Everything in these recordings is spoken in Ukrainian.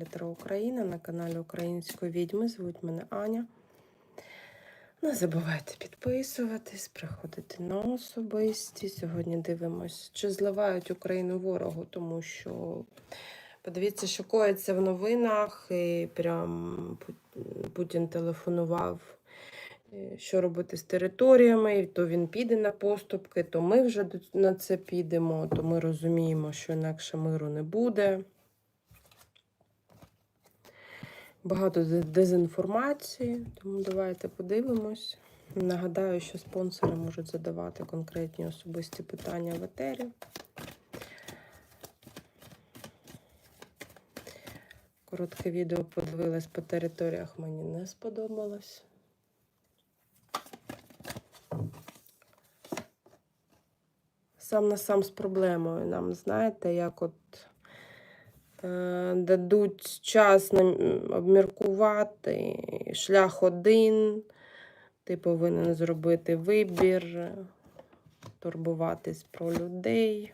Літера Україна, на каналі Української відьми. Звуть мене Аня. Не забувайте підписуватись, приходити на особисті. Сьогодні дивимось, чи зливають Україну ворогу, тому що подивіться, що коїться в новинах. І прям Путін телефонував, е, що робити з територіями, то він піде на поступки, то ми вже на це підемо, то ми розуміємо, що інакше миру не буде. Багато дезінформації, тому давайте подивимось. Нагадаю, що спонсори можуть задавати конкретні особисті питання в етері. Коротке відео подивилась по територіях, мені не сподобалось. Сам на сам з проблемою нам, знаєте, як от дадуть час обміркувати шлях один, ти повинен зробити вибір, турбуватись про людей.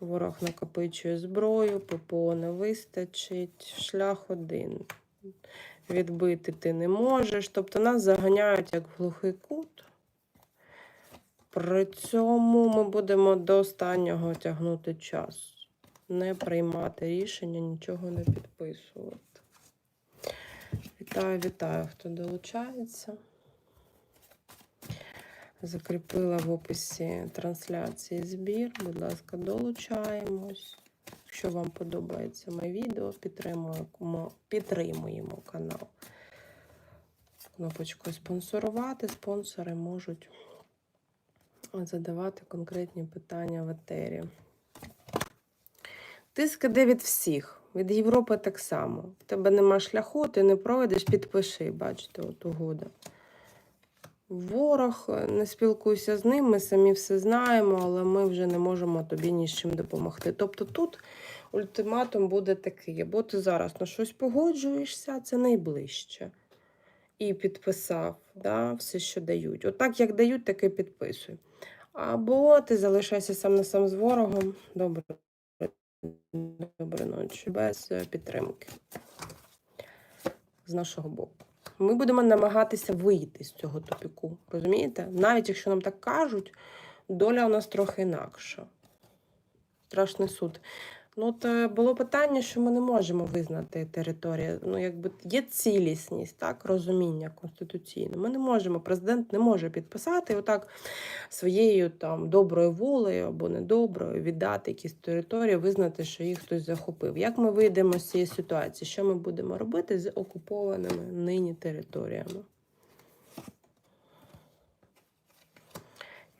Ворог накопичує зброю, ППО не вистачить. Шлях один. Відбити ти не можеш. Тобто нас заганяють як в глухий кут. При цьому ми будемо до останнього тягнути час. Не приймати рішення, нічого не підписувати. Вітаю, вітаю, хто долучається. Закріпила в описі трансляції збір. Будь ласка, долучаємось. Якщо вам подобається моє відео, підтримуємо, підтримуємо канал. Кнопочкою спонсорувати. Спонсори можуть задавати конкретні питання в етері. Тиск іде від всіх. Від Європи так само. В тебе нема шляху, ти не пройдеш, підпиши, бачите, от угода. Ворог, не спілкуйся з ним, ми самі все знаємо, але ми вже не можемо тобі ні з чим допомогти. Тобто тут ультиматум буде такий: або ти зараз на щось погоджуєшся, це найближче. І підписав да, все, що дають. Отак, як дають, так і підписуй. Або ти залишайся сам на сам з ворогом. Добре, добре ночі, без е, підтримки з нашого боку. Ми будемо намагатися вийти з цього тупіку. Розумієте? Навіть якщо нам так кажуть, доля у нас трохи інакша. Страшний суд. Ну, от е, було питання, що ми не можемо визнати територію. Ну, якби є цілісність, так, розуміння конституційне. Ми не можемо, президент не може підписати отак своєю там доброю волею або недоброю віддати якісь території, визнати, що їх хтось захопив. Як ми вийдемо з цієї ситуації? Що ми будемо робити з окупованими нині територіями?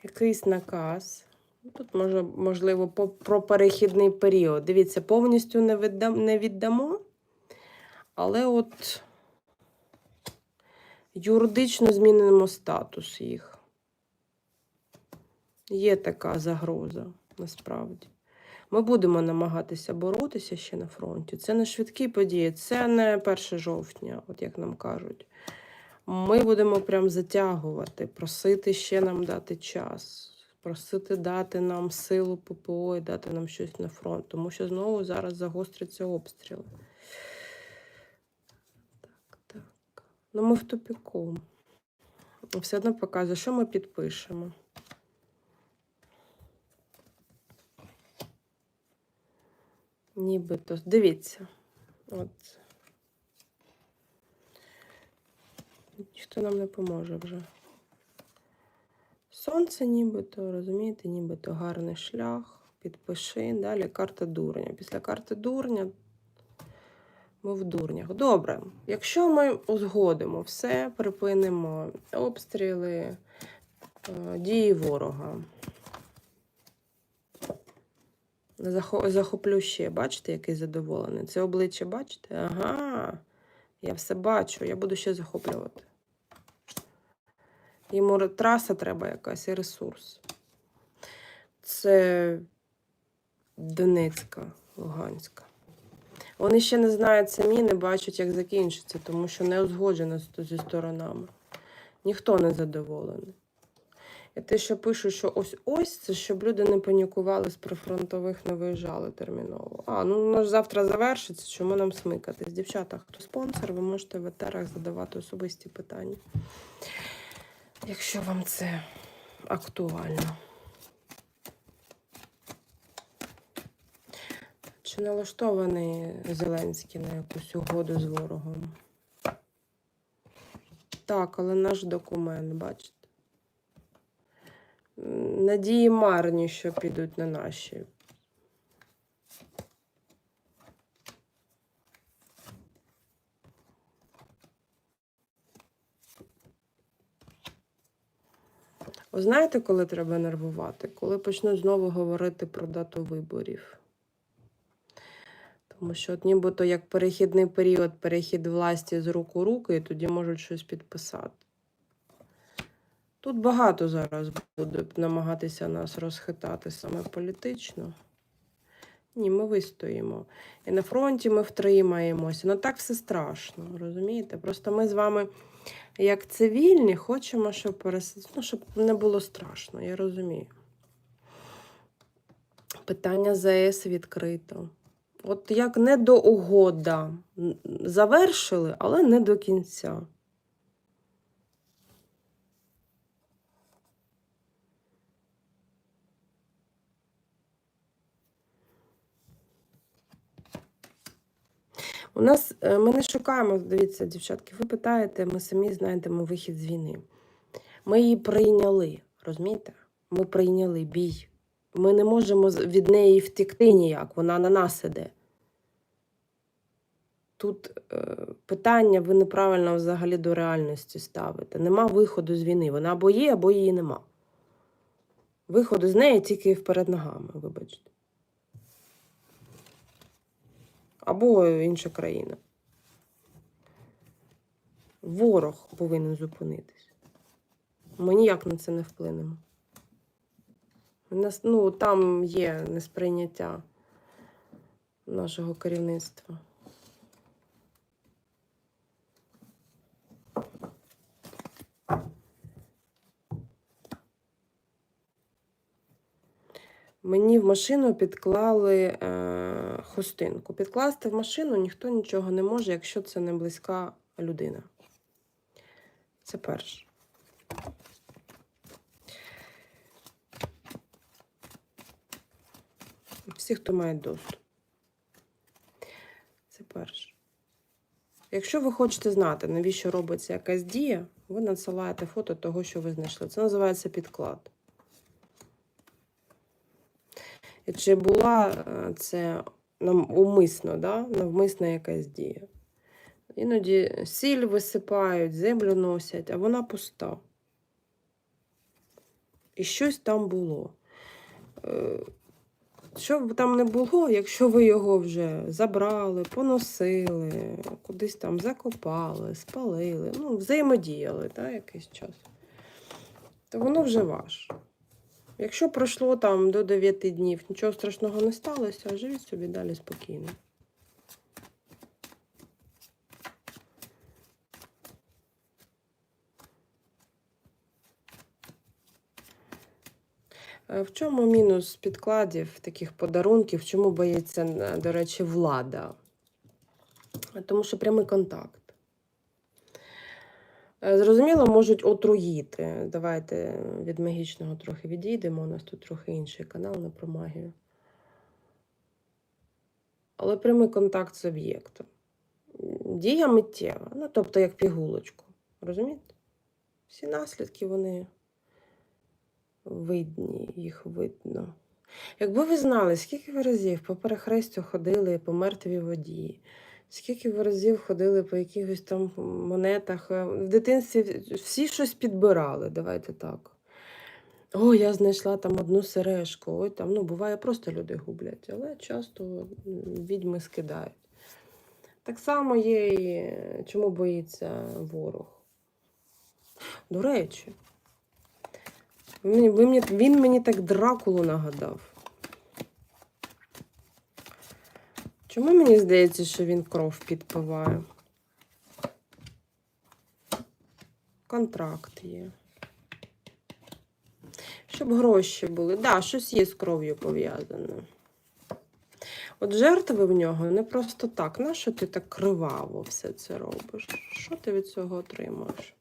Якийсь наказ. Тут може, можливо, про перехідний період. Дивіться, повністю не, віддам, не віддамо, але от юридично змінимо статус їх. Є така загроза, насправді. Ми будемо намагатися боротися ще на фронті. Це не швидкі події, це не 1 жовтня, от як нам кажуть. Ми будемо прям затягувати, просити ще нам дати час, просити дати нам силу ППО і дати нам щось на фронт, тому що знову зараз загостряться обстріли. Так, так. Ну, ми в тупіку. Все одно показує, що ми підпишемо. Нібито. Дивіться. От. Ніхто нам не поможе вже. Сонце нібито, розумієте, нібито гарний шлях. Підпиши. Далі карта дурня. Після карти дурня ми в дурнях. Добре. Якщо ми узгодимо все, припинимо обстріли, е, дії ворога. Захоплю ще, бачите, який задоволений. Це обличчя, бачите? Ага. Я все бачу, я буду ще захоплювати. Йому траса треба якась і ресурс. Це Донецька, Луганська. Вони ще не знають самі, не бачать, як закінчиться, тому що не узгоджено зі сторонами. Ніхто не задоволений. І те, що пишуть, що ось-ось, це щоб люди не панікували з прифронтових, не виїжджали терміново. А, ну воно ж завтра завершиться, чому нам смикатись? Дівчата, хто спонсор, ви можете в етерах задавати особисті питання. Якщо вам це актуально. Чи налаштований Зеленський на якусь угоду з ворогом? Так, але наш документ, бачите. Надії марні, що підуть на наші. Знаєте, коли треба нервувати? Коли почнуть знову говорити про дату виборів. Тому що, от нібито як перехідний період, перехід власті з рук у руки, і тоді можуть щось підписати. Тут багато зараз буде намагатися нас розхитати саме політично. Ні, ми вистоїмо. І на фронті ми втримаємося. Ну так все страшно, розумієте? Просто ми з вами, як цивільні, хочемо, щоб, перес... ну, щоб не було страшно, я розумію. Питання ЗАЕС відкрито. От як не до угода завершили, але не до кінця. У нас е, ми не шукаємо, дивіться, дівчатки, ви питаєте, ми самі знайдемо вихід з війни. Ми її прийняли, розумієте? Ми прийняли бій. Ми не можемо від неї втекти ніяк, вона на нас іде. Тут е, питання ви неправильно взагалі до реальності ставите. Нема виходу з війни. Вона або є, або її нема. Виходу з неї тільки вперед ногами, вибачте. Або інша країна. Ворог повинен зупинитись. Ми ніяк на це не вплинемо. Нас, ну, там є несприйняття нашого керівництва. Мені в машину підклали е, хустинку. Підкласти в машину ніхто нічого не може, якщо це не близька людина. Це перше. Всі, хто має доступ. Це перше. Якщо ви хочете знати, навіщо робиться якась дія, ви надсилаєте фото того, що ви знайшли. Це називається підклад. І чи була е, це умисно, да? навмисна якась дія? Іноді сіль висипають, землю носять, а вона пуста. І щось там було. Е, Що б там не було, якщо ви його вже забрали, поносили, кудись там закопали, спалили, ну, взаємодіяли да, якийсь час, то воно вже ваше. Якщо пройшло там до 9 днів, нічого страшного не сталося, живіть собі далі спокійно. Е, В чому мінус підкладів, таких подарунків, чому боїться, е, до речі, влада? Тому що прямий контакт. Е, Зрозуміло, можуть отруїти. Давайте від магічного трохи відійдемо. У нас тут трохи інший канал не про магію. Але прямий контакт з об'єктом. Дія миттєва, ну тобто як пігулочку. Розумієте? Всі наслідки вони видні, їх видно. Якби ви знали, скільки ви разів по перехрестю ходили по мертвій воді, скільки ви разів ходили по якихось там монетах. е, В дитинстві всі щось підбирали, давайте так. О, я знайшла там одну сережку. Ой, там, ну, буває, просто люди гублять, але часто відьми скидають. Так само є і е, чому боїться ворог. До речі, він мені так Дракулу нагадав. Чому мені здається, що він кров підпиває? Контракт є. Щоб гроші були. Так, да, щось є з кров'ю пов'язане. От жертви в нього не просто так. Нащо ти так криваво все це робиш? Що ти від цього отримаєш?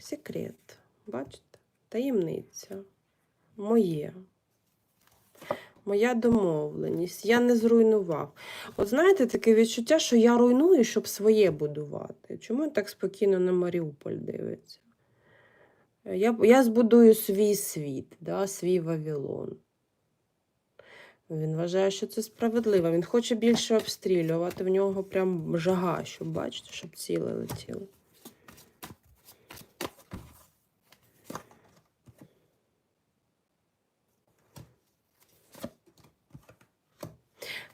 Секрет. Бачите? Таємниця. Моє. Моя домовленість. Я не зруйнував. От знаєте, таке відчуття, що я руйную, щоб своє будувати. Чому так спокійно на Маріуполь дивиться? Я, я збудую свій світ, да, свій Вавилон. Він вважає, що це справедливо. Він хоче більше обстрілювати. В нього прям жага, щоб бачите, щоб ціле летіло.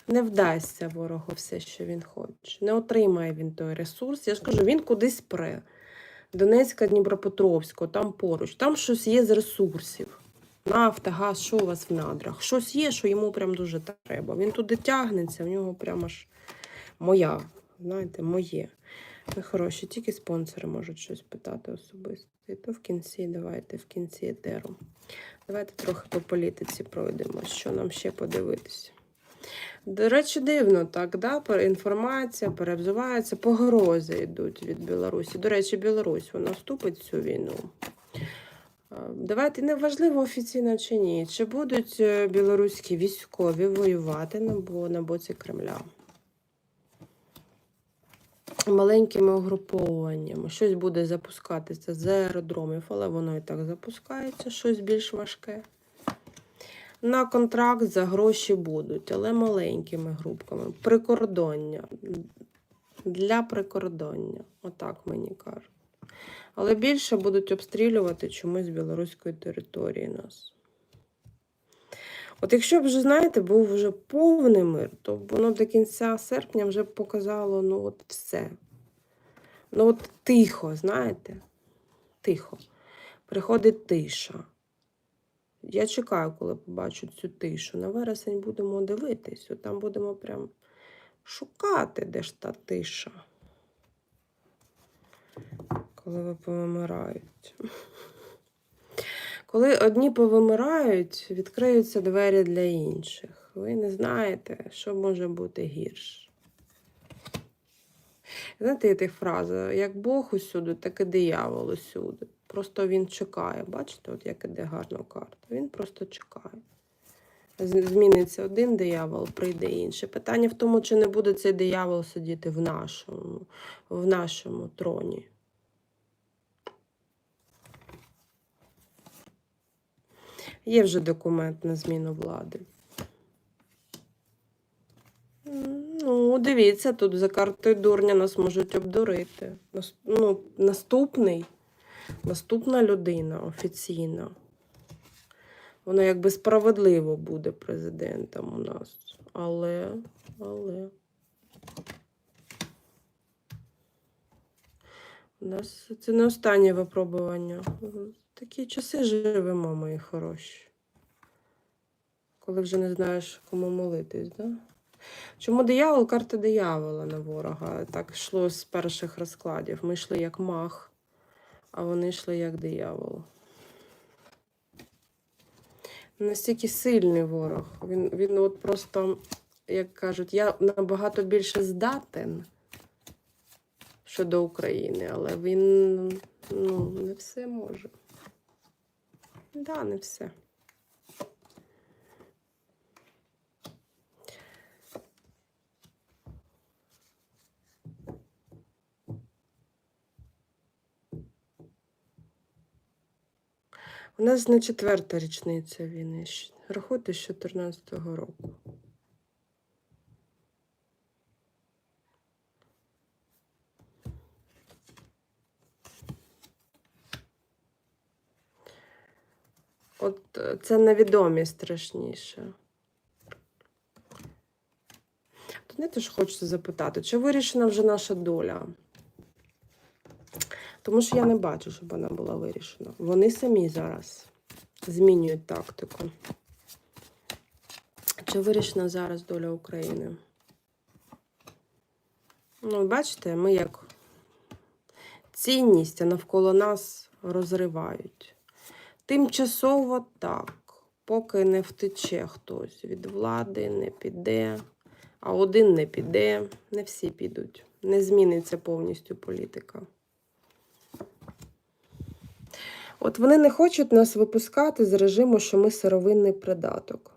Не вдасться ворогу все, що він хоче. Не отримає він той ресурс. Я ж кажу, він кудись пре. Донецька, Дніпропетровського, там поруч. Там щось є з ресурсів. Нафта, газ, що у вас в надрах? Щось є, що йому прям дуже треба. Він туди тягнеться, в нього прямо аж моя. Знаєте, моє. Ви хороші, тільки спонсори можуть щось питати особисто. І то в кінці, давайте, в кінці етеру. Давайте трохи по політиці пройдемо, що нам ще подивитися. До речі, дивно так, да? інформація перевзувається, погрози йдуть від Білорусі. До речі, Білорусь вона вступить в цю війну. Давайте неважливо офіційно чи ні, чи будуть е, білоруські військові воювати на боці Кремля. Маленькими угруповуваннями. Щось буде запускатися з аеродромів, але воно і так запускається, щось більш важке. На контракт за гроші будуть, але маленькими групками. Прикордоння. Для прикордоння. Отак мені кажуть. Але більше будуть обстрілювати чомусь білоруської території нас. От якщо б вже, знаєте, був вже повний мир, то воно до кінця серпня вже показало ну от все. Ну от тихо, знаєте? Тихо. Приходить тиша. Я чекаю, коли побачу цю тишу. На вересень будемо дивитись, там будемо прям шукати, де ж та тиша. Коли ви повимирають. Коли одні повимирають, відкриються двері для інших. Ви не знаєте, що може бути гірше. Знаєте, є та фраза: як Бог усюди, так і диявол усюди. Просто він чекає. Бачите, от як іде гарна карта. Він просто чекає. Зміниться один диявол, прийде інший. Питання в тому, чи не буде цей диявол сидіти в нашому, в нашому троні. Є вже документ на зміну влади. Ну, дивіться, тут за картою дурня нас можуть обдурити. Ну, наступний, наступна людина офіційна. Вона якби справедливо буде президентом у нас. Але, але. У нас це не останнє випробування. Такі часи живемо, мої хороші. Коли вже не знаєш, кому молитись, да? Чому диявол? Карта диявола на ворога. Так йшло з перших розкладів. Ми йшли як мах, а вони йшли як диявол. Настільки сильний ворог. Він, він от просто, як кажуть, я набагато більше здатен щодо України, але він ну, не все може. Так, да, не все. У нас не четверта річниця війни. Рахуйте з 14-го року. От е, це невідомі страшніше. То знаєте, що хочеться запитати, чи вирішена вже наша доля? Тому що я не бачу, щоб вона була вирішена. Вони самі зараз змінюють тактику. Чи вирішена зараз доля України? Ну, бачите, ми як цінність, навколо нас розривають. Тимчасово так, поки не втече хтось від влади, не піде, а один не піде, не всі підуть. Не зміниться повністю політика. От вони не хочуть нас випускати з режиму, що ми сировинний придаток.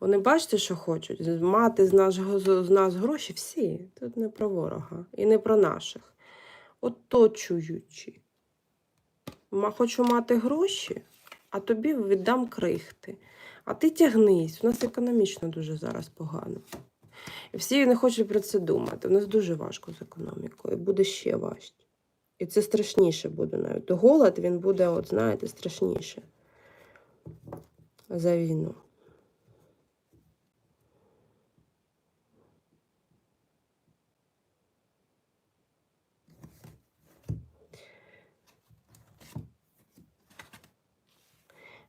Вони бачите, що хочуть? Мати з нас, з нас гроші всі. Тут не про ворога і не про наших. Оточуючи. Хочу мати гроші, а тобі віддам крихти. А ти тягнись. У нас економічно дуже зараз погано. І всі не хочуть про це думати. У нас дуже важко з економікою. Буде ще важче. І це страшніше буде навіть. Голод він буде, от знаєте, страшніше за війну.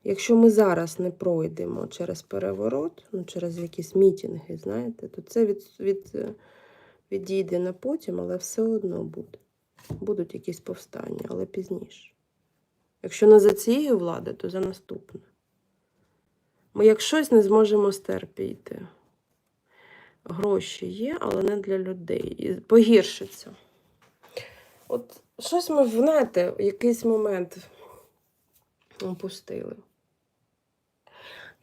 Якщо ми зараз не пройдемо через переворот, ну, через якісь мітинги, знаєте, то це від, від, відійде на потім, але все одно буде. Будуть якісь повстання, але пізніше. Якщо не за цієї влади, то за наступне. Ми як щось не зможемо стерпіти. Гроші є, але не для людей. І погіршиться. От щось ми, знаєте, в якийсь момент опустили.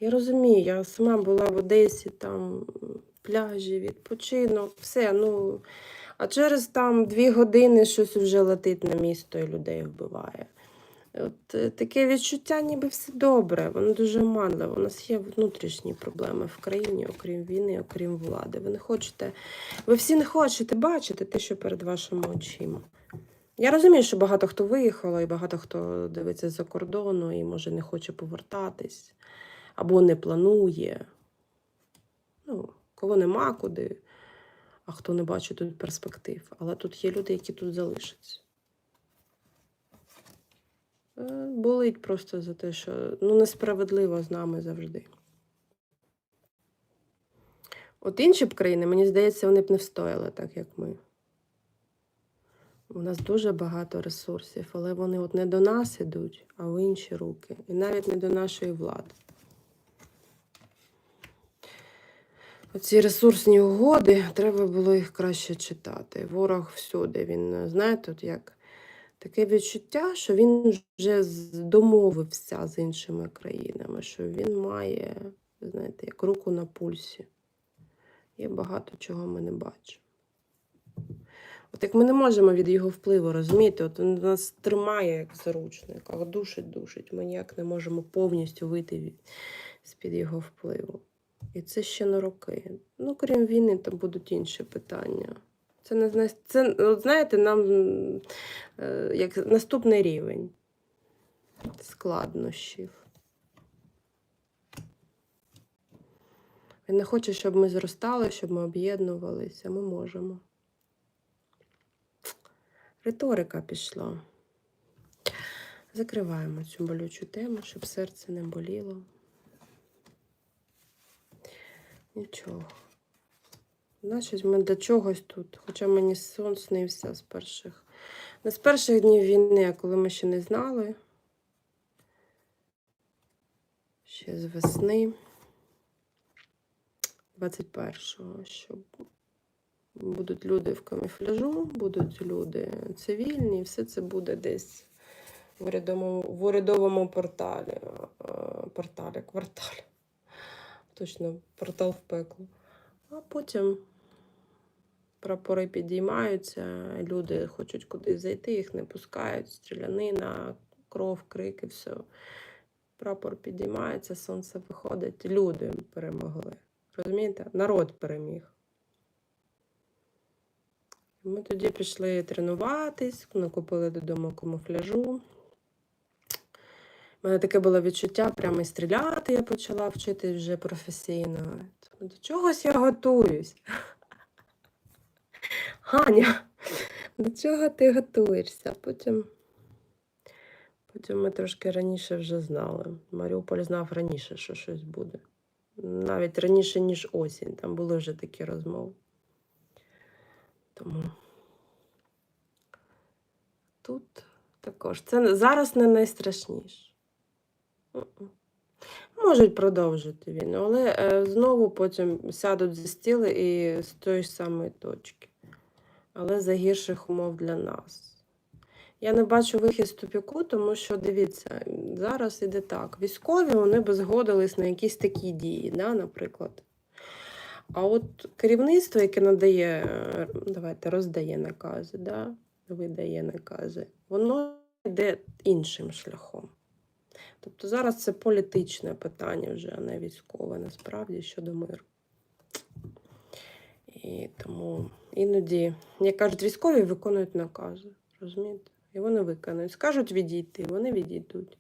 Я розумію, я сама була в Одесі, там пляжі, відпочинок, все. ну... А через там дві години щось вже летить на місто і людей вбиває. От е, таке відчуття, ніби все добре, воно дуже манливо. У нас є внутрішні проблеми в країні, окрім війни, окрім влади. Ви не хочете, ви всі не хочете бачити те, що перед вашими очима. Я розумію, що багато хто виїхало, і багато хто дивиться за кордону і може не хоче повертатись, або не планує. Ну, кого нема куди, а хто не бачить тут перспектив. Але тут є люди, які тут залишаться. Е, Болить просто за те, що ну, несправедливо з нами завжди. От інші б країни, мені здається, вони б не встояли так, як ми. У нас дуже багато ресурсів, але вони от не до нас ідуть, а в інші руки. І навіть не до нашої влади. Оці ресурсні угоди, треба було їх краще читати. Ворог всюди. Він, знаєте, от як таке відчуття, що він вже домовився з іншими країнами, що він має, знаєте, як руку на пульсі. Є багато чого ми не бачимо. От як ми не можемо від його впливу розуміти, от він нас тримає як заручник, а душить, душить. Ми ніяк не можемо повністю вийти з-під його впливу. І це ще на роки. Ну, крім війни, там будуть інші питання. Це не це, знаєте, нам е, як наступний рівень складнощів. Він не хоче, щоб ми зростали, щоб ми об'єднувалися. Ми можемо. Риторика пішла. Закриваємо цю болючу тему, щоб серце не боліло. Нічого. Значить, ми до чогось тут. Хоча мені сон снився з перших. Не з перших днів війни, коли ми ще не знали. Ще з весни 21-го, що будуть люди в камуфляжу, будуть люди цивільні, все це буде десь в урядовому, в урядовому порталі. е, Порталі, кварталі. Точно, портал в пекло. А потім прапори підіймаються, люди хочуть кудись зайти, їх не пускають, стрілянина, кров, крики, все. Прапор підіймається, сонце виходить, люди перемогли. Розумієте? Народ переміг. Ми тоді пішли тренуватись, накупили додому камуфляжу. У мене таке було відчуття, прямо і стріляти я почала вчити вже професійно. До чогось я готуюсь. Ганя, до чого ти готуєшся? Потім, потім ми трошки раніше вже знали. Маріуполь знав раніше, що щось буде. Навіть раніше, ніж осінь. Там були вже такі розмови. Тому тут Також це зараз не найстрашніше. Можуть продовжити війну, але е, знову потім сядуть зі стіли і з тої ж самої точки. Але за гірших умов для нас. Я не бачу вихід з тупіку, тому що дивіться, зараз іде так. Військові вони би згодились на якісь такі дії, да, наприклад. А от керівництво, яке надає, давайте, роздає накази, да, видає накази, воно йде іншим шляхом. Тобто зараз це політичне питання вже, а не військове, насправді, щодо миру. І тому іноді, як кажуть, військові виконують накази, розумієте? І вони виконують. Скажуть відійти, вони відійдуть.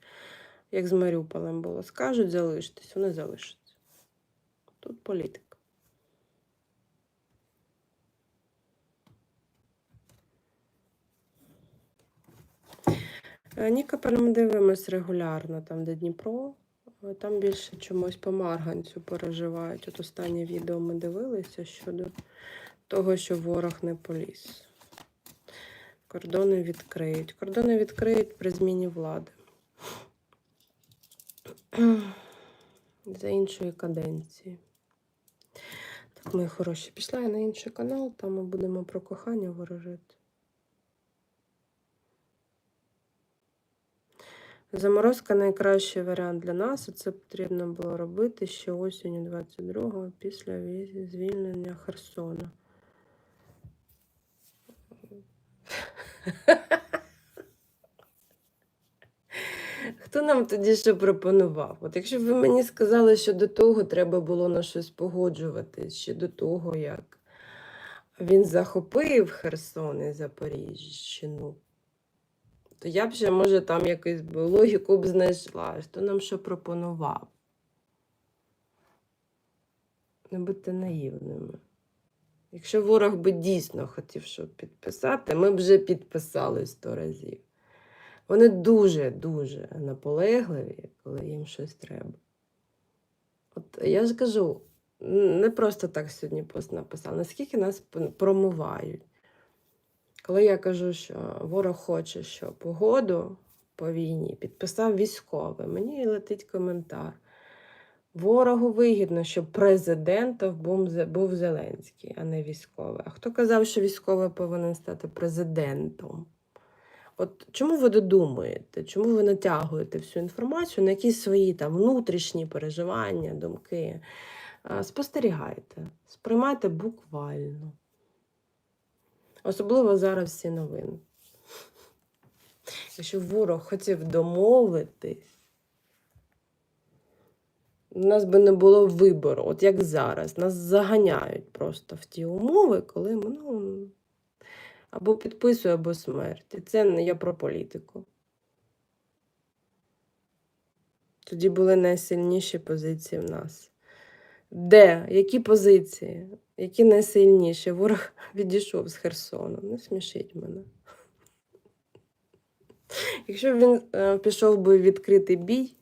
Як з Маріуполем було. Скажуть залишитись, вони залишаться. Тут політика. Е, Нікополь ми дивимось регулярно, там, де Дніпро. Е, Там більше чомусь по Марганцю переживають. От останнє відео ми дивилися щодо того, що ворог не поліз. Кордони відкриють. Кордони відкриють при зміні влади. За іншої каденції. Так, мої хороші, пішла я на інший канал, там ми будемо про кохання ворожити. Заморозка найкращий варіант для нас, і це потрібно було робити ще осінню 22-го після звільнення Херсона. Хто нам тоді що пропонував? От якщо б ви мені сказали, що до того треба було на щось погоджуватись, ще до того, як він захопив Херсон і Запоріжжящину, то я б ще, може, там якусь логіку б знайшла. Хто нам що пропонував? Не будьте наївними. Якщо ворог би дійсно хотів щоб підписати, ми б вже підписали сто разів. Вони дуже-дуже наполегливі, коли їм щось треба. От я ж кажу, не просто так сьогодні пост написав, наскільки нас промивають. Коли я кажу, що ворог хоче, що погоду по війні підписав військовий, мені летить коментар. Ворогу вигідно, щоб президентом був, Зеленський, а не військовий. А хто казав, що військовий повинен стати президентом? От чому ви додумуєте? Чому ви натягуєте всю інформацію на якісь свої там внутрішні переживання, думки? Спостерігайте, сприймайте буквально. Особливо зараз всі новини. Якщо ворог хотів домовитись, у нас би не було вибору, от як зараз. Нас заганяють просто в ті умови, коли ми ну, або підписую, або смерть. І це не я про політику. Тоді були найсильніші позиції в нас. Де? Які позиції? Які найсильніші? Ворог відійшов з Херсону. Не смішіть мене. Якщо б він е, пішов би відкритий бій,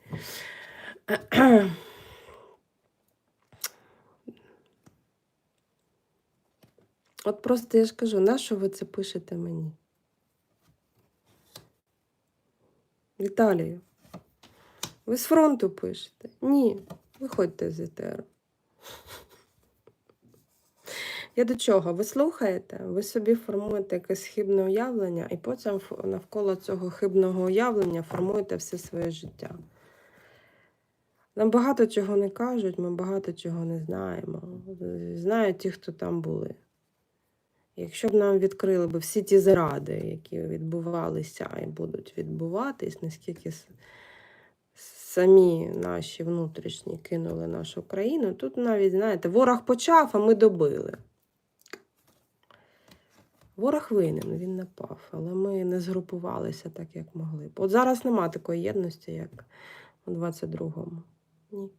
от просто я ж кажу, на що ви це пишете мені? Віталію, ви з фронту пишете? Ні, виходьте з етеру. Я до чого? Ви слухаєте? Ви собі формуєте якесь хибне уявлення, і потім навколо цього хибного уявлення формуєте все своє життя. Нам багато чого не кажуть, ми багато чого не знаємо. Знають ті, хто там були. Якщо б нам відкрили б всі ті зради, які відбувалися і будуть відбуватись, наскільки самі наші внутрішні кинули нашу країну, тут навіть, знаєте, ворог почав, а ми добили. Ворог винен, він напав, але ми не згрупувалися так, як могли б. От зараз нема такої єдності, як у 22-му. Ні.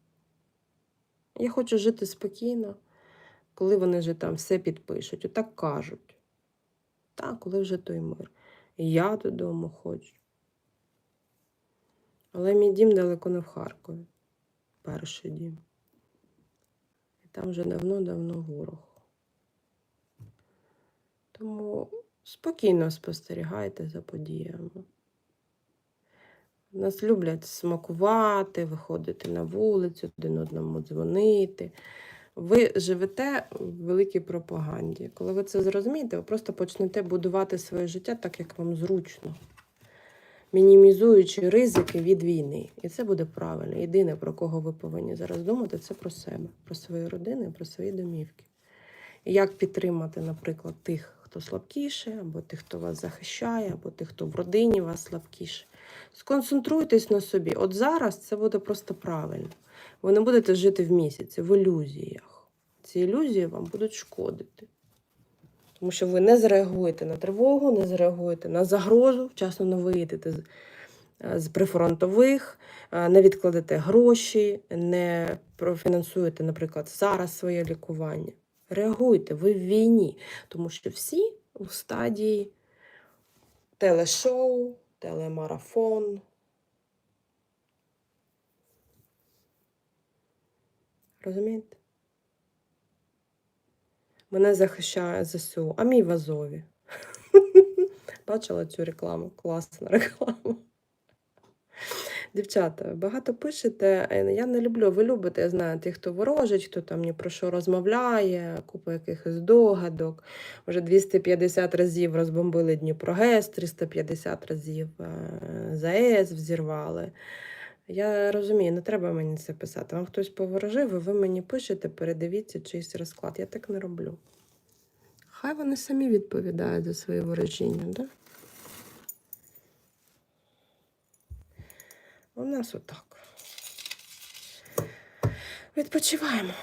Я хочу жити спокійно, коли вони вже там все підпишуть. Отак кажуть. Так, коли вже той мир. І я додому хочу. Але мій дім далеко не в Харкові. Перший дім. І там вже давно-давно ворог. Тому спокійно спостерігайте за подіями. Нас люблять смакувати, виходити на вулицю, один одному дзвонити. Ви живете в великій пропаганді. Коли ви це зрозумієте, ви просто почнете будувати своє життя так, як вам зручно, мінімізуючи ризики від війни. І це буде правильно. Єдине, про кого ви повинні зараз думати, це про себе, про свої родини, про свої домівки. І як підтримати, наприклад, тих, хто слабкіше, або тих, хто вас захищає, або тих, хто в родині вас слабкіше. Сконцентруйтесь на собі. От зараз це буде просто правильно. Ви не будете жити в місяці, в ілюзіях. Ці ілюзії вам будуть шкодити. Тому що ви не зреагуєте на тривогу, не зреагуєте на загрозу, вчасно не виїдете з, е, з прифронтових, е, не відкладете гроші, не профінансуєте, наприклад, зараз своє лікування. Реагуйте, ви в війні, тому що всі у стадії телешоу, телемарафон. Розумієте? Мене захищає ЗСУ, а мій в Азові. Бачила цю рекламу? Класна реклама. Дівчата, багато пишете. е, Я не люблю, ви любите, я знаю, тих, хто ворожить, хто там ні про що розмовляє, купа якихось догадок. Вже 250 разів розбомбили Дніпрогес, 350 разів е, ЗАЕС взірвали. Я розумію, не треба мені це писати. Вам хтось поворожив, і ви мені пишете, передивіться чийсь розклад. Я так не роблю. Хай вони самі відповідають за свої ворожіння, да? У нас отак. Відпочиваємо.